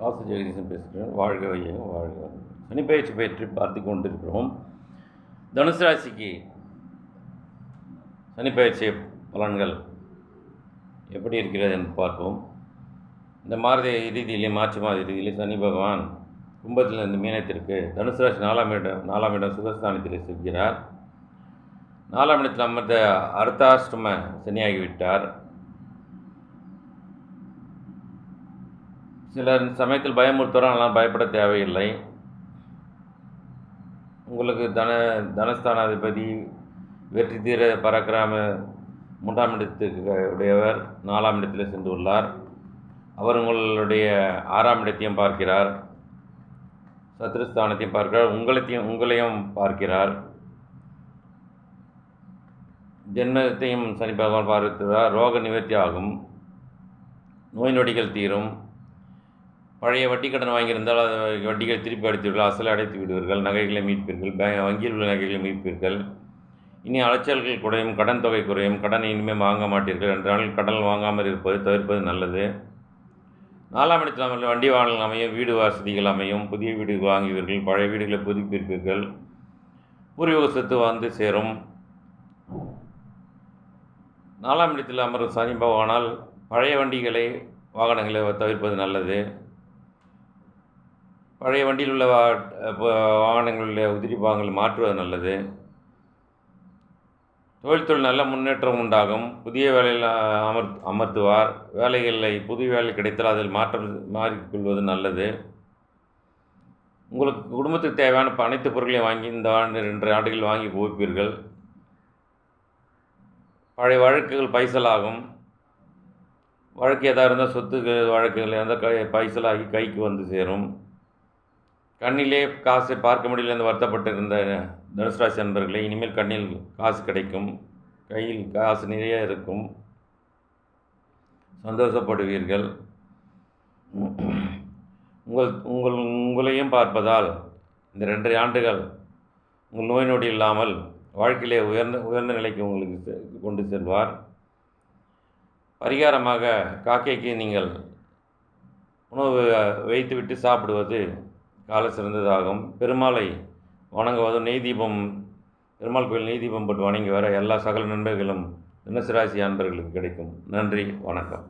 வாசு ஜெகதீசன் பேசுகிறேன். வாழ்க வையகம் வாழ்க சனிப்பயிற்சி பயிற்சி பார்த்து கொண்டிருக்கிறோம். தனுசு ராசிக்கு சனிப்பயிற்சி பலன்கள் எப்படி இருக்கிறது என்று பார்ப்போம். இந்த மாத இறுதியிலே மார்ச் மாத இறுதியிலே சனி பகவான் கும்பத்திலிருந்து மீனத்திற்கு தனுசு ராசி நாலாம் இடம் நாலாம் இடம் சுகஸ்தானத்தில் செல்கிறார். நாலாம் இடத்தில் அமர்ந்த அர்த்தாஷ்டம சனியாகிவிட்டார். சில சமயத்தில் பயமுறுத்துகிறோம் ஆனால் பயப்பட தேவையில்லை. உங்களுக்கு தன தனஸ்தானாதிபதி வெற்றி தீர பரக்கிராம மூன்றாம் இடத்துக்கு உடையவர் நாலாம் இடத்தில் சென்றுள்ளார் அவர் உங்களுடைய ஆறாம் இடத்தையும் பார்க்கிறார். சத்ருஸ்தானத்தையும் பார்க்கிறார். உங்களத்தையும் உங்களையும் பார்க்கிறார். ஜென்மத்தையும் சனி பகவான் பார்க்கிறார். ரோக நிவர்த்தி ஆகும். நோய் நொடிகள் தீரும். பழைய வட்டி கடன் வாங்கியிருந்தால் அது வட்டிகள் திருப்பி அடைத்துவிடுவீர்கள். அசலை அடைத்து விடுவீர்கள் நகைகளை மீட்பீர்கள். பே வங்கியில் உள்ள நகைகளை மீட்பீர்கள். இனி அலைச்சல்கள் குறையும் கடன் தொகை குறையும் கடனை இனிமேல் வாங்க மாட்டீர்கள் என்றால் கடன் வாங்காமல் இருப்பது தவிர்ப்பது நல்லது. நாலாம் இடத்தில் அமர்ந்த வண்டி வாகனங்கள் அமையும் வீடு வசதிகள் அமையும் புதிய வீடு வாங்குவீர்கள் பழைய வீடுகளை புதுப்பிப்பீர்கள். பூர்வீக சொத்து வந்து சேரும். நாலாம் இடத்தில் அமரும் சனி பகவானால் பழைய வண்டிகளை வாகனங்களை தவிர்ப்பது நல்லது. பழைய வண்டியில் உள்ள வா வாகனங்களில் உதிரி பாகங்களை மாற்றுவது நல்லது. தொழில்துறை நல்ல முன்னேற்றம் உண்டாகும். புதிய வேலையில் அமர் அமர்த்துவார். வேலைகளை புது வேலை கிடைத்தால் அதில் மாற்றம் மாறிக்கொள்வது நல்லது. உங்களுக்கு குடும்பத்துக்கு தேவையான அனைத்து பொருட்களையும் வாங்கி இந்த ஆண்டு ரெண்டு ஆண்டுகள் வாங்கி குவிப்பீர்கள். பழைய வழக்குகள் பைசலாகும். வழக்கு எதாக இருந்தால் சொத்து வழக்குகள் இருந்தால் கை பைசலாகி கைக்கு வந்து சேரும். கண்ணிலே காசை பார்க்க முடியல என்று வருத்தப்பட்டிருந்த இருந்த ராசி நண்பர்களே இனிமேல் கண்ணில் காசு கிடைக்கும் கையில் காசு நிறைய இருக்கும். சந்தோஷப்படுவீர்கள். உங்கள் உங்கள் உங்களையும் பார்ப்பதால் இந்த ரெண்டரை ஆண்டுகள் உங்கள் நோய் நொடி இல்லாமல் வாழ்க்கையிலே உயர்ந்த உயர்ந்த நிலைக்கு உங்களுக்கு கொண்டு செல்வார். பரிகாரமாக காக்கைக்கு நீங்கள் உணவு வைத்துவிட்டு சாப்பிடுவது கால சிறந்ததாகும். பெருமாளை வணங்குவதும் நெய் தீபம் பெருமாள் கோயில் நெய் தீபம் போட்டு வணங்கி வர எல்லா சகல நண்பர்களும் தினசராசி அன்பர்களுக்கு கிடைக்கும். நன்றி வணக்கம்.